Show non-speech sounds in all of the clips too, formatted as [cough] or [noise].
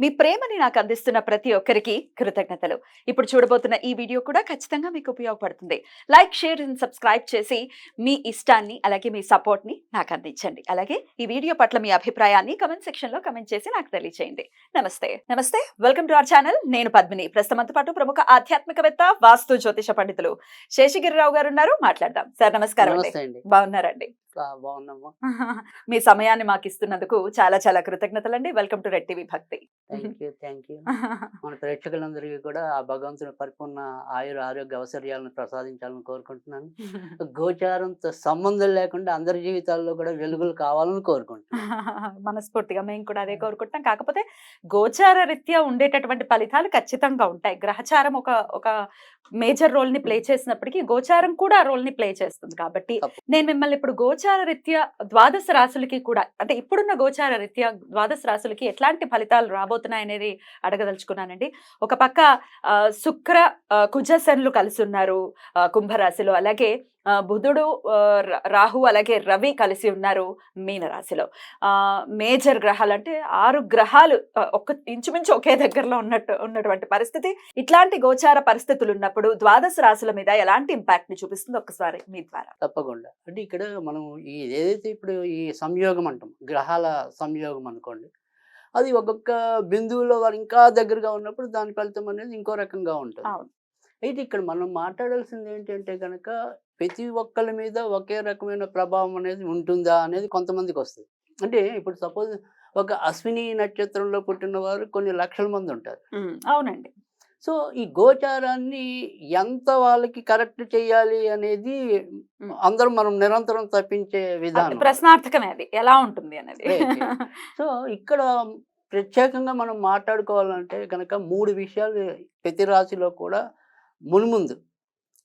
మీ ప్రేమని నాకు అందిస్తున్న ప్రతి ఒక్కరికి కృతజ్ఞతలు. ఇప్పుడు చూడబోతున్న ఈ వీడియో కూడా ఖచ్చితంగా మీకు ఉపయోగపడుతుంది. లైక్ షేర్ అండ్ సబ్స్క్రైబ్ చేసి మీ ఇష్టాన్ని అలాగే మీ సపోర్ట్ని నాకు అందించండి. అలాగే ఈ వీడియో పట్ల మీ అభిప్రాయాన్ని కమెంట్ సెక్షన్లో కమెంట్ చేసి నాకు తెలియజేయండి నమస్తే. నమస్తే. Welcome to our channel. నేను పద్మిని. ప్రస్తుతంతో పాటు ప్రముఖ ఆధ్యాత్మికవేత్త వాస్తు జ్యోతిష పండితులు శేషగిరిరావు గారు ఉన్నారు. మాట్లాడదాం. సార్ నమస్కారం అండి. అండి. బాగున్నారండి? ఆ, బాగున్నామ్మా [laughs] మీ సమయాన్ని మాకు ఇస్తున్నందుకు చాలా చాలా కృతజ్ఞతలండి. Welcome to Red TV Bhakti. Thank you thank you. [laughs] మన ప్రేక్షకులందరికీ కూడా ఆ భగవంతుని పరిపూర్ణ ఆయుర ఆరోగ్య అవసర్యాలను ప్రసాదించాలని కోరుకుంటున్నాను. [laughs] గోచారంతో సంబంధం లేకుండా అందరి జీవితాల్లో కూడా వెలుగులు కావాలని కోరుకుంటున్నాను. [laughs] మనస్ఫూర్తిగా మేము కూడా అదే కోరుకుంటున్నాం. కాకపోతే గోచార రీత్యా ఉండేటటువంటి ఫలితాలు ఖచ్చితంగా ఉంటాయి. గ్రహచారం ఒక ఒక మేజర్ రోల్ని ప్లే చేసినప్పటికీ గోచారం కూడా ఆ రోల్ని ప్లే చేస్తుంది కాబట్టి. నేను మిమ్మల్ని ఇప్పుడు గోచార రీత్యా ద్వాదశ రాశులకి కూడా అంటే ఇప్పుడున్న గోచార రీత్యా ద్వాదశ రాశులకి ఎట్లాంటి ఫలితాలు రాబోతున్నాయి అనేది అడగదలుచుకున్నానండి. ఒక పక్క ఆ, శుక్ర కుజశనులు కలిసి ఉన్నారు కుంభరాశిలో. అలాగే బుధుడు రాహు అలాగే రవి కలిసి ఉన్నారు మీనరాశిలో. మేజర్ గ్రహాలు అంటే ఆరు గ్రహాలు ఒక ఒక్క ఇంచుమించు ఒకే దగ్గరలో ఉన్నట్టు ఉన్నటువంటి పరిస్థితి. ఇట్లాంటి గోచార పరిస్థితులు ఉన్నప్పుడు ద్వాదశ రాశుల మీద ఎలాంటి ఇంపాక్ట్ని చూపిస్తుంది? ఒక్కసారి మీ ద్వారా. తప్పకుండా. అంటే ఇక్కడ మనం ఈ ఏదైతే ఇప్పుడు ఈ సంయోగం అంటాం గ్రహాల సంయోగం అనుకోండి అది ఒక్కొక్క బిందువులో వారు ఇంకా దగ్గరగా ఉన్నప్పుడు దాని ఫలితం అనేది ఇంకో రకంగా ఉంటుంది. అయితే ఇక్కడ మనం మాట్లాడాల్సింది ఏంటంటే కనుక ప్రతి ఒక్కరి మీద ఒకే రకమైన ప్రభావం అనేది ఉంటుందా అనేది కొంతమందికి వస్తుంది. అంటే ఇప్పుడు సపోజ్ ఒక అశ్విని నక్షత్రంలో పుట్టిన వారు కొన్ని లక్షల మంది ఉంటారు. అవునండి. సో ఈ గోచారాన్ని ఎంత వాళ్ళకి కరెక్ట్ చేయాలి అనేది. అందరం మనం నిరంతరం తప్పించే విధానం ప్రశ్నార్థకమే అది ఎలా ఉంటుంది అనేది. సో ఇక్కడ ప్రత్యేకంగా మనం మాట్లాడుకోవాలంటే కనుక మూడు విషయాలు ప్రతి రాశిలో కూడా మున్ముందు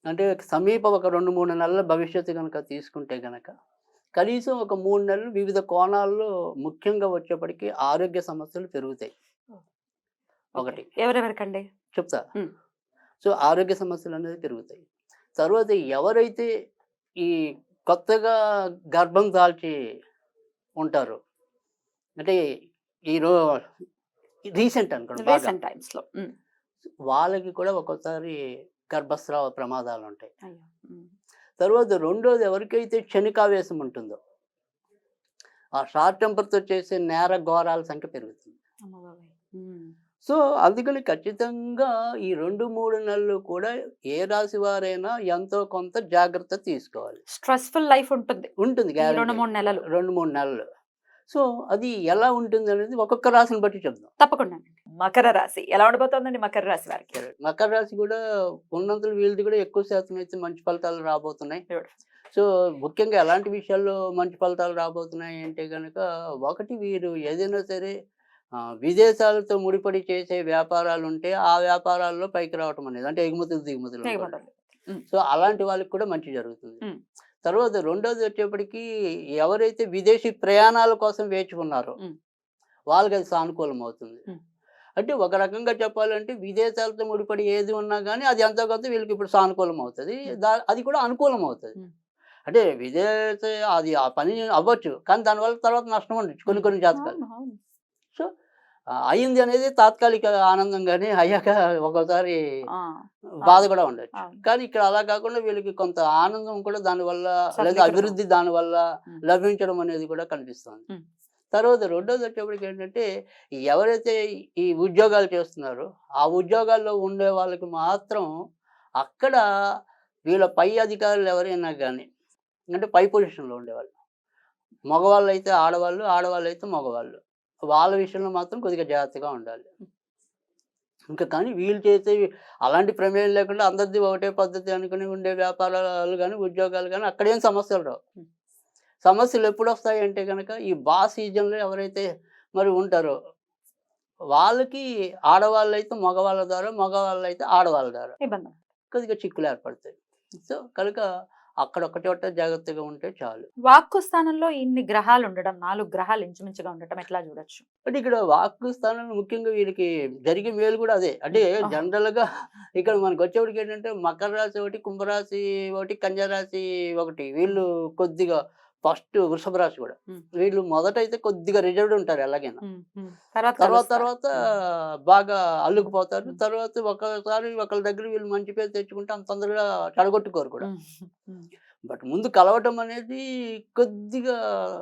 అంటే సమీప ఒక రెండు మూడు నెలల భవిష్యత్తు కనుక తీసుకుంటే కనుక కనీసం ఒక మూడు నెలలు వివిధ కోణాల్లో ముఖ్యంగా వచ్చేప్పటికి ఆరోగ్య సమస్యలు పెరుగుతాయి ఒకటి. ఎవరెవరికండి? చెప్తా. సో ఆరోగ్య సమస్యలు అనేది పెరుగుతాయి. తర్వాత ఎవరైతే ఈ కొత్తగా గర్భం దాల్చి ఉంటారో అంటే ఈ రో రీసెంట్ అనుకోండి రీసెంట్ టైమ్స్లో ఉమ్, వాళ్ళకి కూడా ఒక్కోసారి గర్భస్రావ ప్రమాదాలు ఉంటాయి తర్వాత రెండోది ఎవరికైతే క్షణికావేశం ఉంటుందో ఆ షార్ట్ టెంపర్తో చేసే నేర ఘోరాల సంఖ్య పెరుగుతుంది. సో అందుకని ఖచ్చితంగా ఈ రెండు మూడు నెలలు కూడా ఏ రాశి వారైనా ఎంతో కొంత జాగ్రత్త తీసుకోవాలి. స్ట్రెస్ఫుల్ లైఫ్ ఉంటుంది. ఉంటుంది రెండు. మూడు నెలలు. రెండు మూడు నెలలు. సో అది ఎలా ఉంటుంది అనేది ఒక్కొక్క రాశిని బట్టి చెప్దాం. తప్పకుండా మకర రాశి. ఎలా ఉండబోతోందండి మకర రాశి వారికి? మకర రాశి కూడా ఉన్నంతలో వీళ్ళది కూడా ఎక్కువ శాతం అయితే మంచి ఫలితాలు రాబోతున్నాయి. సో ముఖ్యంగా ఎలాంటి విషయాల్లో మంచి ఫలితాలు రాబోతున్నాయి అంటే కనుక ఒకటి వీరు ఏదైనా సరే విదేశాలతో ముడిపడి చేసే వ్యాపారాలు ఉంటే ఆ వ్యాపారాల్లో పైకి రావటం అనేది అంటే ఎగుమతులు దిగుమతులు. సో అలాంటి వాళ్ళకి కూడా మంచి జరుగుతుంది. తర్వాత రెండోది వచ్చేప్పటికి ఎవరైతే విదేశీ ప్రయాణాల కోసం వేచి ఉన్నారో. వాళ్ళకి అది సానుకూలం అవుతుంది. అంటే ఒక రకంగా చెప్పాలంటే విదేశాలతో ముడిపడి ఏది ఉన్నా కానీ అది ఎంతో కొంత వీళ్ళకి ఇప్పుడు సానుకూలం అవుతుంది దా అది కూడా అనుకూలం అవుతుంది. అంటే విదేశ అది ఆ పని అవ్వచ్చు కానీ దానివల్ల తర్వాత నష్టం ఉండొచ్చు కొన్ని కొన్ని జాతకాలు. సో అయింది అనేది తాత్కాలిక ఆనందం కానీ అయ్యాక ఒక్కోసారి బాధ కూడా ఉండొచ్చు. కానీ ఇక్కడ అలా కాకుండా వీళ్ళకి కొంత ఆనందం కూడా దానివల్ల లేదా. అభివృద్ధి దానివల్ల. లభించడం అనేది కూడా కనిపిస్తుంది. తర్వాత రెండోది వచ్చేప్పటికి ఏంటంటే ఎవరైతే ఈ ఉద్యోగాలు చేస్తున్నారో ఆ ఉద్యోగాల్లో ఉండే వాళ్ళకి మాత్రం అక్కడ వీళ్ళ పై అధికారులు ఎవరైనా కానీ అంటే పై పొజిషన్లో ఉండేవాళ్ళు మగవాళ్ళు అయితే ఆడవాళ్ళు ఆడవాళ్ళు అయితే మగవాళ్ళు వాళ్ళ విషయంలో మాత్రం కొద్దిగా జాగ్రత్తగా ఉండాలి. ఇంకా కానీ వీళ్ళు చేసే అలాంటి ప్రమేయం లేకుండా అందరిది ఒకటే పద్ధతి అనుకుని ఉండే వ్యాపారాలు కానీ ఉద్యోగాలు కానీ అక్కడేం సమస్యలు రావు. సమస్యలు ఎప్పుడు వస్తాయి అంటే కనుక ఈ బా సీజన్లో ఎవరైతే మరి ఉంటారో వాళ్ళకి ఆడవాళ్ళు అయితే మగవాళ్ళ ద్వారా మగవాళ్ళు అయితే ఆడవాళ్ళ ద్వారా కొద్దిగా చిక్కులు ఏర్పడతాయి. సో కనుక అక్కడ ఒక చోట జాగ్రత్తగా ఉంటే చాలు. వాక్కు స్థానంలో ఇన్ని గ్రహాలు ఉండడం నాలుగు గ్రహాలు ఇంచుమించుగా ఉండటం ఎట్లా చూడొచ్చు? అంటే ఇక్కడ వాక్కు స్థానంలో ముఖ్యంగా వీరికి జరిగే మేలు కూడా అదే. అంటే. జనరల్గా ఇక్కడ మనకు వచ్చేప్పటికి ఏంటంటే మకర రాశి ఒకటి కుంభరాశి ఒకటి కన్యా రాశి ఒకటి. వీళ్ళు కొద్దిగా ఫస్ట్ వృషభ రాశి కూడా. వీళ్ళు మొదట అయితే కొద్దిగా రిజర్వ్డ్ ఉంటారు ఎలాగైనా. తర్వాత తర్వాత బాగా అల్లుకుపోతారు. తర్వాత ఒకసారి ఒకళ్ళ దగ్గర వీళ్ళు మంచి పేరు తెచ్చుకుంటే అంత తొందరగా చెడగొట్టుకోరు కూడా. బట్ ముందు కలవటం అనేది కొద్దిగా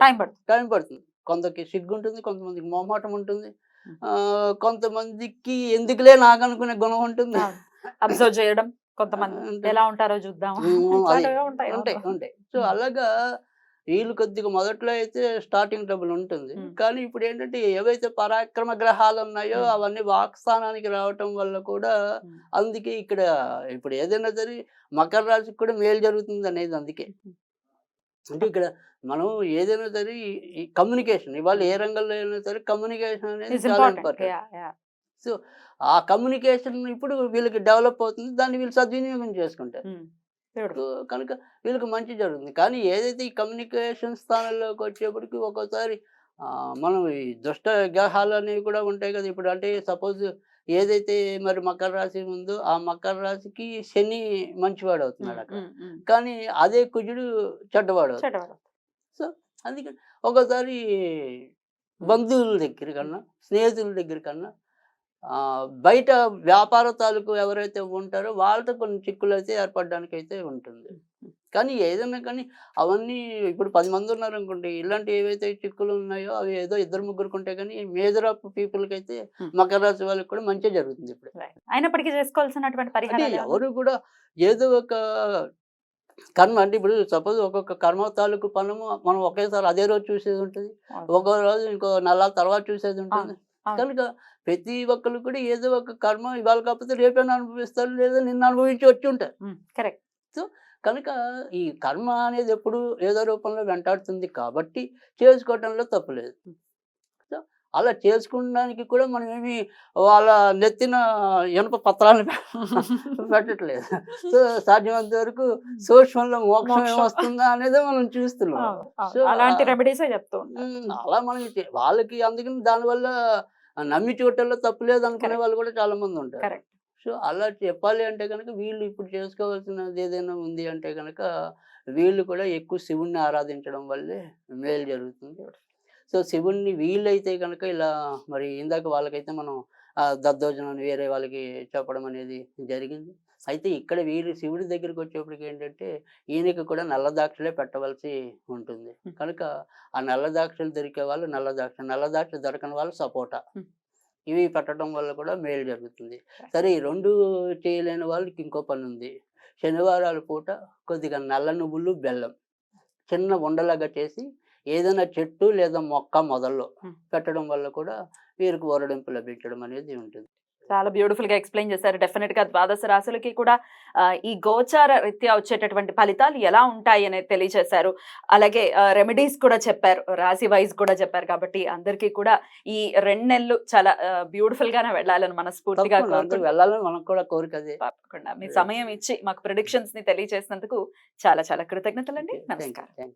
టైం పడుతుంది. టైం పడుతుంది. కొందరికి సిగ్గు ఉంటుంది కొంతమందికి మొహమాటం ఉంటుంది. కొంతమందికి ఎందుకులే నాకు అనుకునే గుణం ఉంటుంది. అబ్జర్వ్ చేయడం కొంతమంది. ఎలా ఉంటారో చూద్దాం ఉంటాయి ఉంటాయి సో. అలాగా వీళ్ళు కొద్దిగా మొదట్లో అయితే స్టార్టింగ్ ట్రబుల్ ఉంటుంది. కానీ ఇప్పుడు ఏంటంటే ఏవైతే పరాక్రమ గ్రహాలు ఉన్నాయో. అవన్నీ వాక్స్థానానికి రావటం వల్ల కూడా. అందుకే ఇక్కడ ఇప్పుడు ఏదైనా సరే మకర రాశికి కూడా మేలు జరుగుతుంది అనేది అందుకే. అంటే ఇక్కడ మనం ఏదైనా సరే ఈ కమ్యూనికేషన్ ఇవాళ ఏ రంగంలో అయినా సరే కమ్యూనికేషన్ అనేది చాలా. ఇంపార్టెంట్. సో ఆ కమ్యూనికేషన్ ఇప్పుడు వీళ్ళకి డెవలప్ అవుతుంది దాన్ని వీళ్ళు సద్వినియోగం చేసుకుంటారు కనుక వీళ్ళకి మంచి జరుగుతుంది కానీ ఏదైతే ఈ కమ్యూనికేషన్ స్థానంలోకి వచ్చేప్పటికి ఒక్కోసారి మనం ఈ దుష్ట గ్రహాలు అనేవి కూడా ఉంటాయి కదా ఇప్పుడు అంటే సపోజ్ ఏదైతే మరి మకర రాశి ఉందో ఆ మకర రాశికి శని మంచివాడు అవుతున్నాడు అక్కడ. కానీ అదే కుజుడు చెడ్డవాడు. చెడ్డవాడు. అందుకని ఒక్కోసారి బంధువుల దగ్గర కన్నా స్నేహితుల దగ్గర కన్నా బయట వ్యాపార తాలూకు ఎవరైతే ఉంటారో వాళ్ళతో కొన్ని చిక్కులు అయితే ఏర్పడడానికి అయితే ఉంటుంది కానీ ఏదైనా కానీ అవన్నీ ఇప్పుడు పది మంది ఉన్నారు అనుకోండి ఇలాంటి ఏవైతే చిక్కులు ఉన్నాయో అవి ఏదో ఇద్దరు ముగ్గురికి ఉంటాయి కానీ మేజర్ ఆఫ్ పీపుల్కి అయితే. మకర రాశి వాళ్ళకి కూడా మంచిగా జరుగుతుంది ఇప్పుడు. అయినప్పటికీ చేసుకోవాల్సినటువంటి ఏమన్నా? ఎవరు కూడా ఏదో ఒక కర్మ అంటే ఇప్పుడు సపోజ్ ఒక్కొక్క కర్మ తాలూకు పనము మనం ఒకేసారి అదే రోజు చూసేది ఉంటుంది. ఒక్కో రోజు ఇంకో నెల తర్వాత చూసేది ఉంటుంది. కనుక ప్రతి ఒక్కరు కూడా ఏదో ఒక కర్మ ఇవాళ కాకపోతే రేపైనా అనుభవిస్తారు లేదా నిన్న అనుభవించి వచ్చి ఉంటారు. కరెక్ట్. కనుక ఈ కర్మ అనేది ఎప్పుడు ఏదో రూపంలో వెంటాడుతుంది కాబట్టి చేసుకోవటంలో తప్పులేదు సో అలా చేసుకున్నానికి కూడా మనం ఏమి వాళ్ళ నెత్తిన ఇనుప పత్రాలను [laughs] పెట్టట్లేదు సో సాధ్యమైనంత వరకు సూక్ష్మంలో మోక్షం. ఏమొస్తుందా అనేది మనం చూస్తున్నాం. సో అలాంటి రెమెడీసే చెప్తూ అలా మనం వాళ్ళకి అందుకని దానివల్ల నమ్మి చూడటంలో తప్పు లేదు అనుకునే. వాళ్ళు కూడా చాలా మంది ఉంటారు సో అలా చెప్పాలి అంటే కనుక వీళ్ళు ఇప్పుడు చేసుకోవాల్సినది ఏదైనా ఉంది అంటే కనుక వీళ్ళు కూడా ఎక్కువ శివుణ్ణి ఆరాధించడం వల్లే మేలు జరుగుతుంది సో శివుణ్ణి వీళ్ళైతే కనుక ఇలా మరి ఇందాక వాళ్ళకైతే మనం ఆ దద్దోజనం వేరే వాళ్ళకి చెప్పడం అనేది జరిగింది. అయితే ఇక్కడ వీళ్ళు శివుడి దగ్గరికి వచ్చేప్పటికి ఏంటంటే ఈయనకి కూడా నల్ల ద్రాక్షలే పెట్టవలసి ఉంటుంది. కనుక ఆ నల్ల ద్రాక్షలు దొరికే వాళ్ళు నల్ల ద్రాక్ష నల్ల ద్రాక్ష దొరకని వాళ్ళు సపోటా. ఇవి పెట్టడం వల్ల కూడా మేలు జరుగుతుంది. సరే ఈ రెండు చేయలేని వాళ్ళకి ఇంకో పని ఉంది. శనివారాల పూట కొద్దిగా నల్ల నువ్వులు బెల్లం చిన్న ఉండలాగా చేసి ఏదైనా చెట్టు లేదా మొక్క మొదల్లో. పెట్టడం వల్ల కూడా వీరికి వరడింపు లభించడం అనేది ఉంటుంది. చాలా బ్యూటిఫుల్గా ఎక్స్ప్లెయిన్ చేశారు. డెఫినెట్గా ద్వాదశ రాశులకి కూడా ఈ గోచార రీత్యా వచ్చేటటువంటి ఫలితాలు ఎలా ఉంటాయి అనేది తెలియజేశారు. అలాగే రెమెడీస్ కూడా చెప్పారు. రాశి వైజ్ కూడా చెప్పారు కాబట్టి అందరికీ కూడా ఈ రెండు నెలలు చాలా బ్యూటిఫుల్ గానే వెళ్ళాలని మనస్ఫూర్తిగా. వెళ్ళాలని మనకు కూడా కోరిక తప్పకుండా. మీ సమయం ఇచ్చి మాకు ప్రిడిక్షన్స్ని తెలియజేసినందుకు చాలా చాలా కృతజ్ఞతలండి. నమస్కారం.